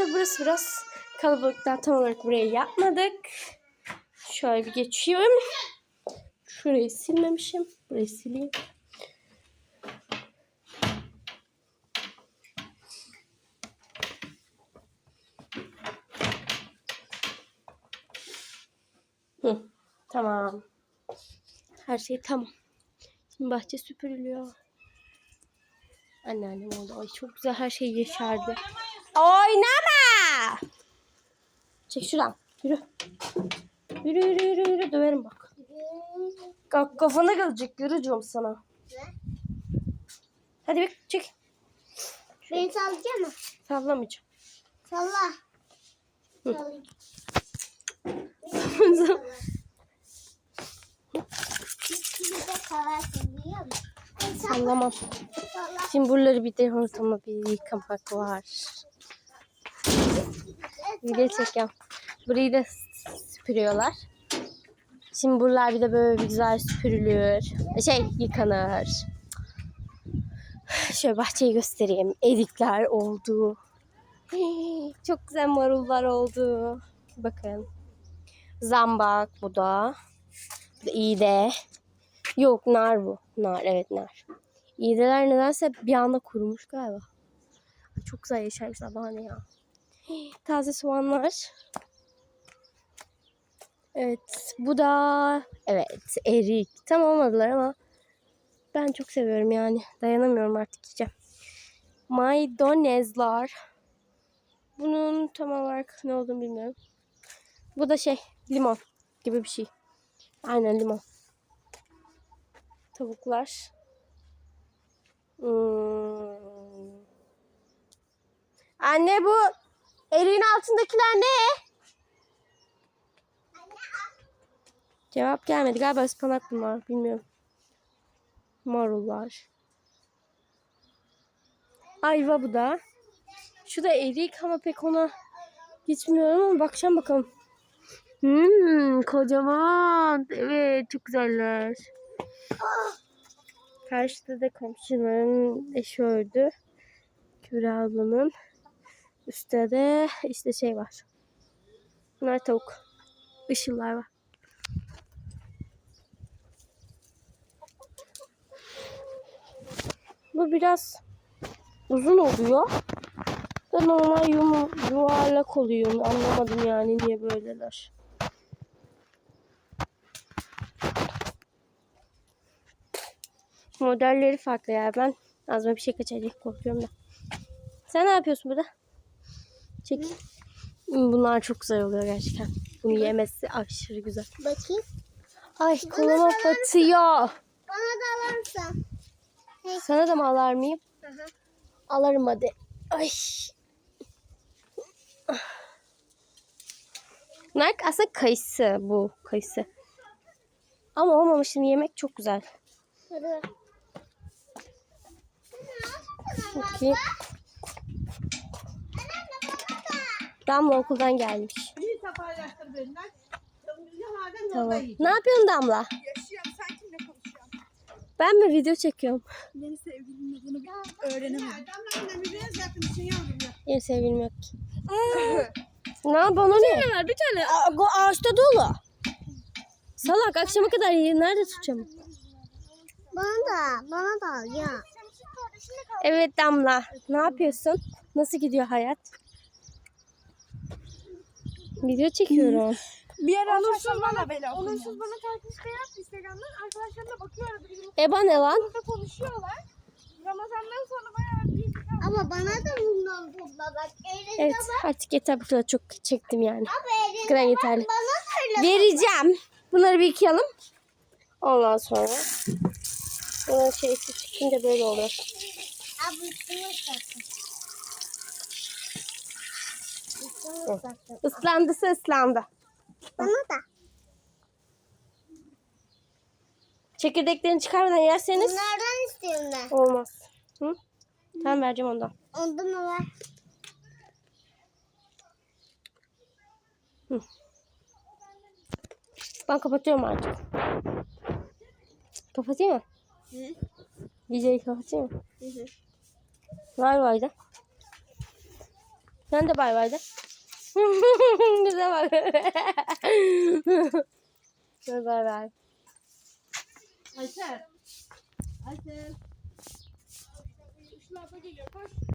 Tabi burası biraz kalabalıktan tam olarak burayı yapmadık. Şöyle bir geçiyorum. Şurayı silmemişim. Burayı sileyim. Hı, tamam. Her şey tamam. Şimdi bahçe süpürülüyor. Anneannem oldu. Ay çok güzel her şey yeşerdi. Oynama! Çek şuradan. Yürü. Yürü yürü yürü yürü. Döverim bak. Kalk kafana gelecek. Yürücüğüm sana. Hadi bir çek. Beni sallayacak mı? Sallamayacağım. Salla. Sallayayım. Sallamam. Salla. Şimdi buraları bir de hortuma bir yıkamak var. Video çekiyorum. Burayı da süpürüyorlar. Şimdi buralar bir de böyle bir güzel süpürülür. Şey yıkanır. Şöyle bahçeyi göstereyim. Erikler oldu. Çok güzel marullar oldu. Bakın. Zambak bu da. Bu da iğde. Yok nar bu. Nar evet nar. İğdeler nedense bir anda kurumuş galiba. Çok güzel yeşermişler bana ne ya. Taze soğanlar. Evet bu da evet erik. Tam olmadılar ama ben çok seviyorum yani. Dayanamıyorum artık yiyeceğim. Maydanozlar. Bunun tam olarak ne olduğunu bilmiyorum. Bu da şey limon gibi bir şey. Aynen limon. Tavuklar. Hmm. Anne bu eriğin altındakiler ne? Cevap gelmedi. Galiba ıspanak bunlar. Bilmiyorum. Marullar. Ayva bu da. Şu da erik ama pek ona gitmiyorum ama bakacağım bakalım. Hmm, kocaman. Evet çok güzeller. Karşıda da komşuların eşi ördü. Kübra ablamın. Üstte de işte şey var. Bunlar tavuk. Işıllar var. Bu biraz uzun oluyor. Da normal yum, yuvarlak oluyor. Anlamadım yani niye böyleler. Modelleri farklı ya. Ben ağzıma bir şey kaçacak korkuyorum da. Sen ne yapıyorsun burada? Çek. Bunlar çok güzel oluyor gerçekten. Bunu yemesi aşırı güzel. Bakayım. Ay koluma batıyor. Bana da alırsan. Sana da mı alar mıyım? Hı hı. Alırım hadi. Ay. Bunlar aslında kayısı bu kayısı. Ama olmamışını yemek çok güzel. Hadi. Bakayım. Damla okuldan gelmiş. İyi paylaştır benimle. Tamam. Ne yapıyorsun Damla? Yaşıyorum sen kimle konuşuyorsun? Ben mi video çekiyorum? Yeni sevgilimin adını bir öğrenemedim. Ya adamlarla bir biraz yakın için yavrum ya. Benim sevgilim yok ki. ne bana ne? var bir tane. Aa, bu ağaçta dolu. Salak akşama kadar yiyin. Nerede tutacağım? Bana da. Bana da ya. Evet Damla. Ne yapıyorsun? Nasıl gidiyor hayat? Video çekiyorum. Bir yer alırsın bana böyle Onursuz bana takip isteği yap Instagram'dan. Arkadaşlarına bakıyor arada bizim Eba ne lan? burada konuşuyorlar. Ramazan'dan sonra bayağı bir Ama bana da bundan topla bak. Elinde Evet bak. artık yeter bu kadar çok çektim yani. Ama elinde kadar yeterli. bana söyle. Vereceğim. Bunları bir yıkayalım. Ondan sonra bunun şeysi çıkınca böyle oluyor. Abi üstüne ıslattım. Islattım. Islandısı ıslandı. Bana da. Çekirdeklerini çıkarmadan yerseniz Bunlardan istiyorum ben. olmaz. Hı? Tamam vereceğim ondan. Ondan mı var? Ben kapatıyorum artık. Kapatayım mı? Videoyu kapatayım mı? Var var da. Sen de bay bay de. Bize bak. Bize bay bay. Ayşe. Ayşe. Şu abla geliyor. Koş.